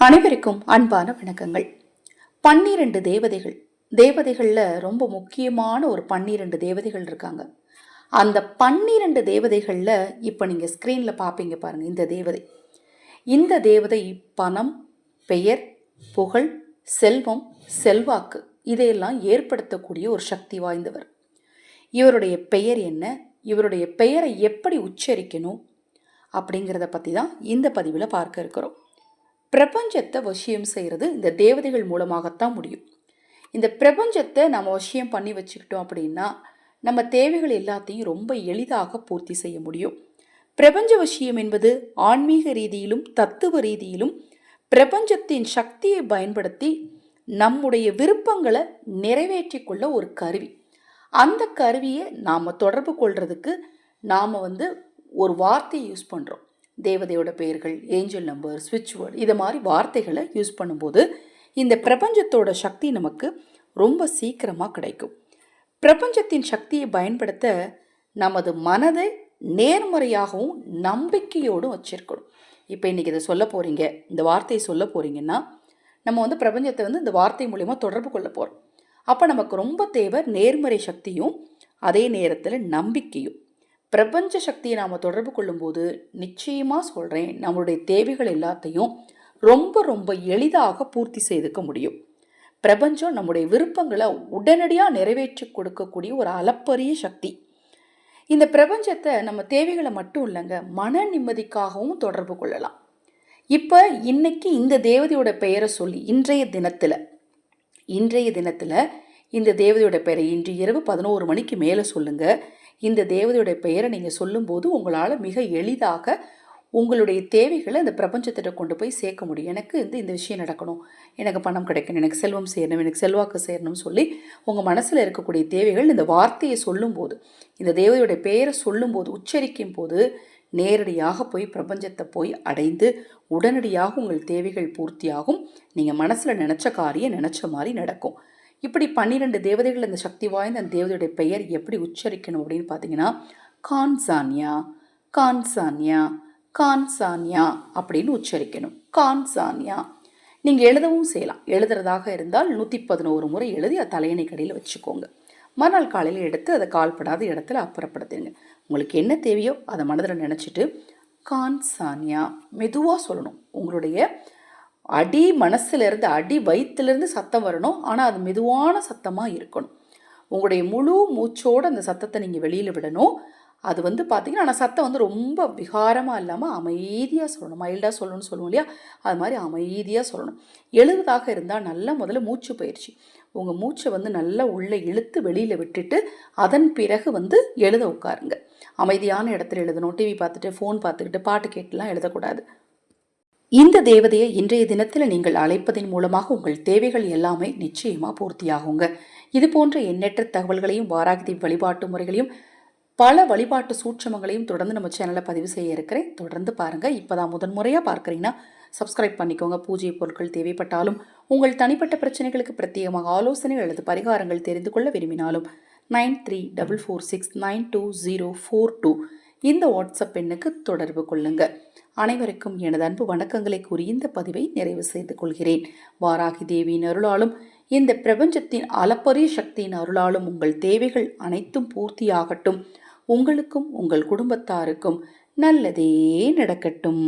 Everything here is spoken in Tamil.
அனைவருக்கும் அன்பான வணக்கங்கள். பன்னிரண்டு தேவதைகள். தேவதைகளில் ரொம்ப முக்கியமான ஒரு பன்னிரண்டு தேவதைகள் இருக்காங்க. அந்த பன்னிரண்டு தேவதைகளில் இப்போ நீங்கள் ஸ்க்ரீனில் பார்ப்பீங்க பாருங்கள் இந்த தேவதை. இந்த தேவதை பணம் பெயர் புகழ் செல்வம் செல்வாக்கு இதையெல்லாம் ஏற்படுத்தக்கூடிய ஒரு சக்தி வாய்ந்தவர். இவருடைய பெயர் என்ன? இவருடைய பெயரை எப்படி உச்சரிக்கணும்? அப்படிங்கிறத பற்றி தான் இந்த பதிவில் பார்க்க இருக்கிறோம். பிரபஞ்சத்தை வசியம் செய்கிறது இந்த தேவதைகள் மூலமாகத்தான் முடியும். இந்த பிரபஞ்சத்தை நம்ம வசியம் பண்ணி வச்சுக்கிட்டோம் அப்படின்னா நம்ம தேவைகள் எல்லாத்தையும் ரொம்ப எளிதாக பூர்த்தி செய்ய முடியும். பிரபஞ்ச வசியம் என்பது ஆன்மீக ரீதியிலும் தத்துவ ரீதியிலும் பிரபஞ்சத்தின் சக்தியை பயன்படுத்தி நம்முடைய விருப்பங்களை நிறைவேற்றி கொள்ள ஒரு கருவி. அந்த கருவியை நாம் தொடர்பு கொள்றதுக்கு நாம் வந்து ஒரு வார்த்தையை யூஸ் பண்ணுறோம் தேவதையோட பெயர்கள் ஏஞ்சல் நம்பர் ஸ்விட்ச் வேர்டு இதை மாதிரி வார்த்தைகளை யூஸ் பண்ணும்போது இந்த பிரபஞ்சத்தோட சக்தி நமக்கு ரொம்ப சீக்கிரமாக கிடைக்கும். பிரபஞ்சத்தின் சக்தியை பயன்படுத்த நமது மனதை நேர்மறையாகவும் நம்பிக்கையோடும் வச்சிருக்கணும். இப்போ இன்றைக்கி இதை சொல்ல போகிறீங்க இந்த வார்த்தையை சொல்ல போகிறீங்கன்னா நம்ம வந்து பிரபஞ்சத்தை வந்து இந்த வார்த்தை மூலிமா தொடர்பு கொள்ள போகிறோம் அப்போ நமக்கு ரொம்ப தேவை நேர்மறை சக்தியும் அதே நேரத்தில் நம்பிக்கையும். பிரபஞ்ச சக்தியை நாம் தொடர்பு கொள்ளும்போது நிச்சயமாக சொல்கிறேன் நம்மளுடைய தேவைகள் எல்லாத்தையும் ரொம்ப ரொம்ப எளிதாக பூர்த்தி செய்துக்க முடியும். பிரபஞ்சம் நம்முடைய விருப்பங்களை உடனடியாக நிறைவேற்றி கொடுக்கக்கூடிய ஒரு அளப்பரிய சக்தி. இந்த பிரபஞ்சத்தை நம்ம தேவைகளை மட்டும் இல்லைங்க மன நிம்மதிக்காகவும் தொடர்பு கொள்ளலாம். இப்போ இன்னைக்கு இந்த தேவதையோட பெயரை சொல்லி இன்றைய தினத்தில் இன்றைய தினத்தில் இந்த தேவதையோட பெயரை இன்று இரவு பதினோரு மணிக்கு மேலே சொல்லுங்கள் இந்த தேவதையோட பெயரை நீங்கள் சொல்லும்போது உங்களால் மிக எளிதாக உங்களுடைய தேவைகளை இந்த பிரபஞ்சத்திட்ட கொண்டு போய் சேர்க்க முடியும். எனக்கு இந்த இந்த விஷயம் நடக்கணும். எனக்கு பணம் கிடைக்கணும். எனக்கு செல்வம் சேரணும். எனக்கு செல்வாக்கு சேரணும்னு சொல்லி உங்கள் மனசில் இருக்கக்கூடிய தேவைகள் இந்த வார்த்தையை சொல்லும்போது இந்த தேவதையுடைய பெயரை சொல்லும்போது உச்சரிக்கும் போது நேரடியாக போய் பிரபஞ்சத்தை போய் அடைந்து உடனடியாக உங்கள் தேவைகள் பூர்த்தியாகும். நீங்கள் மனசில் நினச்ச காரியம் நினச்ச மாதிரி நடக்கும். இப்படி பன்னிரெண்டு தேவதைகள் அந்த சக்தி வாய்ந்த அந்த தேவதையுடைய பெயர் எப்படி உச்சரிக்கணும் அப்படின்னு பார்த்தீங்கன்னா கான்சான்யா கான்சான்யா கான்சான்யா அப்படின்னு உச்சரிக்கணும். கான்சான்யா நீங்கள் எழுதவும் செய்யலாம். எழுதுறதாக இருந்தால் நூற்றி பதினோரு முறை எழுதி அது தலையணை கடையில் வச்சுக்கோங்க. மறுநாள் காலையில் எடுத்து அதை கால்படாத இடத்துல அப்புறப்படுத்துங்க உங்களுக்கு என்ன தேவையோ அதை மனதில் நினச்சிட்டு கான்சான்யா மெதுவாக சொல்லணும். உங்களுடைய அடி மனசுலேருந்து அடி வயிற்றுலேருந்து சத்தம் வரணும். ஆனால் அது மெதுவான சத்தமாக இருக்கணும். உங்களுடைய முழு மூச்சோடு அந்த சத்தத்தை நீங்கள் வெளியில் விடணும். அது வந்து பார்த்திங்கன்னா ஆனால் சத்தம் வந்து ரொம்ப விகாரமாக இல்லாமல் அமைதியாக சொல்லணும். மைல்டாக சொல்லணும்னு சொல்லுவோம் இல்லையா? அது மாதிரி அமைதியாக சொல்லணும். எழுதுதாக இருந்தால் நல்லா முதல்ல மூச்சு பயிற்சி. உங்கள் மூச்சை வந்து நல்லா உள்ளே இழுத்து வெளியில் விட்டுட்டு அதன் பிறகு வந்து எழுத உட்காருங்க. அமைதியான இடத்துல எழுதணும். டிவி பார்த்துட்டு ஃபோன் பார்த்துக்கிட்டு பாட்டு கேட்டுலாம் எழுதக்கூடாது. இந்த தேவதையை இன்றைய தினத்தில் நீங்கள் அழைப்பதன் மூலமாக உங்கள் தேவைகள் எல்லாமே நிச்சயமாக பூர்த்தியாகுங்க. இது போன்ற எண்ணற்ற தகவல்களையும் வாராகதி வழிபாட்டு முறைகளையும் பல வழிபாட்டு சூட்சமங்களையும் தொடர்ந்து நம்ம சேனலில் பதிவு செய்ய இருக்கிறேன். தொடர்ந்து பாருங்கள் இப்போ தான் முதன்முறையாக பார்க்குறீங்கன்னா சப்ஸ்கிரைப் பண்ணிக்கோங்க. பூஜை பொருட்கள் தேவைப்பட்டாலும் உங்கள் தனிப்பட்ட பிரச்சனைகளுக்கு பிரத்யேகமாக ஆலோசனை அல்லது பரிகாரங்கள் தெரிந்து கொள்ள விரும்பினாலும் nine three double four six nine two zero four two இந்த வாட்ஸ்அப் எண்ணுக்கு தொடர்பு கொள்ளுங்கள் அனைவருக்கும் எனது அன்பு வணக்கங்களை கூறி இந்த பதிவை நிறைவு செய்து கொள்கிறேன். வாராகி தேவியின் அருளாலும் இந்த பிரபஞ்சத்தின் அளப்பரிய சக்தியின் அருளாலும் உங்கள் தேவைகள் அனைத்தும் பூர்த்தியாகட்டும். உங்களுக்கும் உங்கள் குடும்பத்தாருக்கும் நல்லதே நடக்கட்டும்.